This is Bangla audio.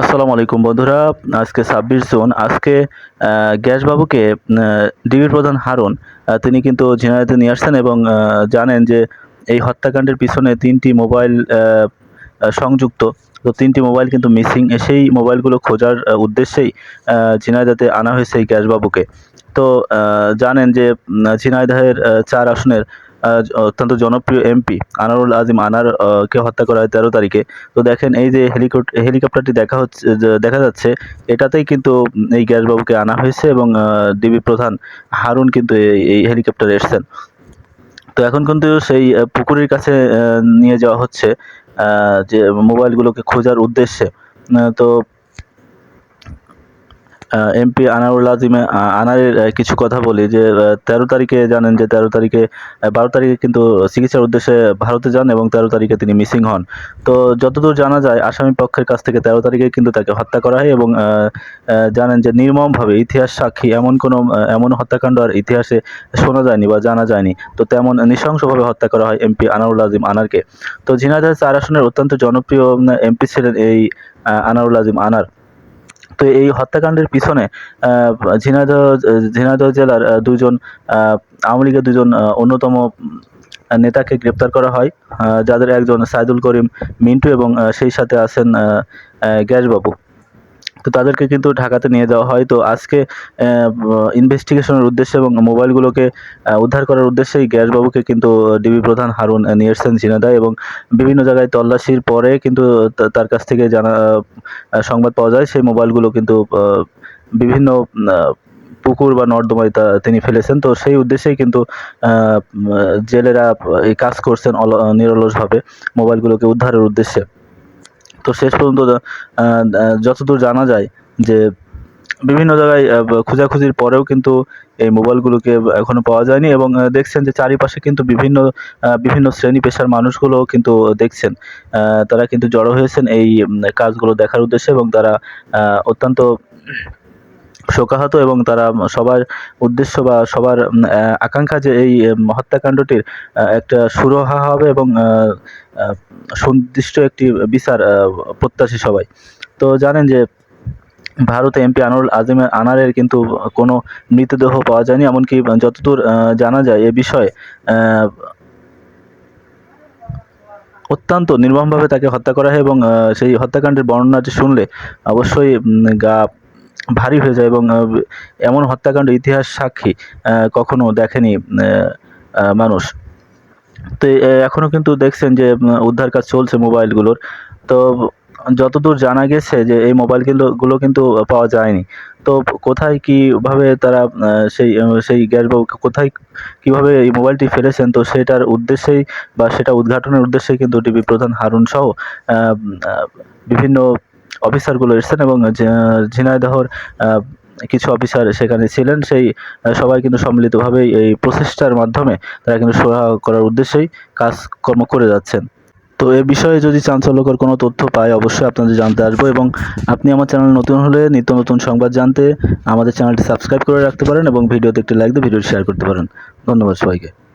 আসসালামু আলাইকুম বন্ধুরা, আজকে ছাব্বিশ জুন, আজকে গ্যাসবাবুকে ডিবির প্রধান হারুন তিনি কিন্তু ঝিনাইদে নিয়ে আসছেন এবং জানেন যে এই হত্যাকাণ্ডের পিছনে তিনটি মোবাইল সংযুক্ত। তো তিনটি মোবাইল কিন্তু মিসিং, সেই মোবাইলগুলো খোঁজার উদ্দেশ্যেই ঝিনাইদাতে আনা হয়েছে এই গ্যাসবাবুকে। তো জানেন যে ঝিনাইদহের চার আসনের অত্যন্ত জনপ্রিয় এমপি আনারুল আজিম আনার কে হত্যা করা হয় তেরো তারিখে। তো দেখেন এই যে হেলিকপ্টার হেলিকপ্টারটি দেখা হচ্ছে দেখা যাচ্ছে, এটাতেই কিন্তু এই গ্যাসবাবুকে আনা হয়েছে এবং ডিবি প্রধান হারুন কিন্তু এই হেলিকপ্টারে এসছেন। তো এখন কিন্তু সেই পুকুরের কাছে নিয়ে যাওয়া হচ্ছে যে মোবাইলগুলোকে খোঁজার উদ্দেশ্যে। তো এমপি আনারুল আজিমে আনারের কিছু কথা বলি যে তেরো তারিখে জানেন যে তেরো তারিখে বারো তারিখে কিন্তু চিকিৎসার উদ্দেশ্যে ভারতে যান এবং তেরো তারিখে তিনি মিসিং হন। তো যতদূর জানা যায়, আসামি পক্ষের কাছ থেকে তেরো তারিখে কিন্তু তাকে হত্যা করা হয় এবং জানেন যে নির্মমভাবে ইতিহাস সাক্ষী এমন কোনো এমন হত্যাকাণ্ড আর ইতিহাসে শোনা যায়নি বা জানা যায়নি। তো তেমন নৃশংসভাবে হত্যা করা হয় এমপি আনারুল আজিম আনারকে। তো ঝিনাইদহ চার আসনের অত্যন্ত জনপ্রিয় এমপি ছিলেন এই আনারুল আজিম আনার। তো এই হত্যাকাণ্ডের পিছনে ঝিনাইদহ ঝিনাইদহ জেলার দুজন আওয়ামী লীগের দুজন অন্যতম নেতাকে গ্রেপ্তার করা হয় যাদের একজন সাইদুল করিম মিন্টু এবং সেই সাথে আছেন গ্যাসবাবু। তো তাদেরকে কিন্তু ঢাকাতে নিয়ে যাওয়া হয়। তো আজকে ইনভেস্টিগেশনের উদ্দেশ্যে এবং মোবাইলগুলোকে উদ্ধার করার উদ্দেশ্যেই গ্যাসবাবুকে কিন্তু ডিবি প্রধান হারুন নিয়ে এসেছেন ঝিনাইদহ এবং বিভিন্ন জায়গায় তল্লাশির পরে কিন্তু তার কাছ থেকে জানা সংবাদ পাওয়া যায়। সেই মোবাইলগুলো কিন্তু বিভিন্ন পুকুর বা নর্দমায় তা, তিনি ফেলেছেন। তো সেই উদ্দেশ্যেই কিন্তু জেলেরা এই কাজ করছেন অল- নিরলসভাবে মোবাইলগুলোকে উদ্ধারের উদ্দেশ্যে। তো শেষ পর্যন্ত যতদূর জানা যায় যে বিভিন্ন জায়গায় খোঁজাখুঁজির পরেও কিন্তু এই মোবাইলগুলোকে এখনও পাওয়া যায়নি এবং দেখছেন যে চারিপাশে কিন্তু বিভিন্ন বিভিন্ন শ্রেণি পেশার মানুষগুলো কিন্তু দেখছেন। তারা কিন্তু জড়ো হয়েছেন এই কাজগুলো দেখার উদ্দেশ্যে এবং তারা অত্যন্ত শোকাহত এবং তারা সবার উদ্দেশ্য বা সবার আকাঙ্ক্ষা যে এই হত্যাকাণ্ডটির একটা সুরাহা হবে এবং সুনির্দিষ্ট একটি বিচার প্রত্যাশী সবাই। তো জানেন যে ভারতে এমপি আনোয়ার আজিমের আনারের কিন্তু কোনো মৃতদেহ পাওয়া যায়নি, এমনকি যতদূর জানা যায় এ বিষয়ে অত্যন্ত নির্মমভাবে তাকে হত্যা করা হয় এবং সেই হত্যাকাণ্ডের বর্ণনাটি শুনলে অবশ্যই গা ভারী হয়ে যায় এবং এমন হত্যাকাণ্ড ইতিহাস সাক্ষী কখনো দেখেনি মানুষ। তো, এ- এখনও কিন্তু দেখছেন যে উদ্ধার কাজ চলছে মোবাইলগুলোর। তো, যতদূর জানা গেছে যে, এই মোবাইলগুলো গুলো কিন্তু পাওয়া যায়নি। তো, কোথায় কীভাবে তারা সেই সেই গ্যাসবাবু কোথায় কীভাবে এই মোবাইলটি ফেলেছেন, তো সেটার উদ্দেশ্যেই বা সেটা উদ্ঘাটনের উদ্দেশ্যেই কিন্তু ডিবি প্রধান হারুন সহ বিভিন্ন অফিসারগুলো এসেছেন এবং ঝিনাইদহর কিছু অফিসার সেখানে ছিলেন, সেই সবাই কিন্তু সম্মিলিতভাবে এই প্রচেষ্টার মাধ্যমে তারা কিন্তু সুরাহা করার উদ্দেশ্যেই কাজকর্ম করে যাচ্ছেন। তো এ বিষয়ে যদি চাঞ্চল্যকর কোনো তথ্য পাই, অবশ্যই আপনাদের জানতে আসব এবং আপনি আমার চ্যানেল নতুন হলে নিত্য নতুন সংবাদ জানতে আমাদের চ্যানেলটি সাবস্ক্রাইব করে রাখতে পারেন এবং ভিডিওতে একটি লাইক দিয়ে ভিডিওটি শেয়ার করতে পারেন। ধন্যবাদ সবাইকে।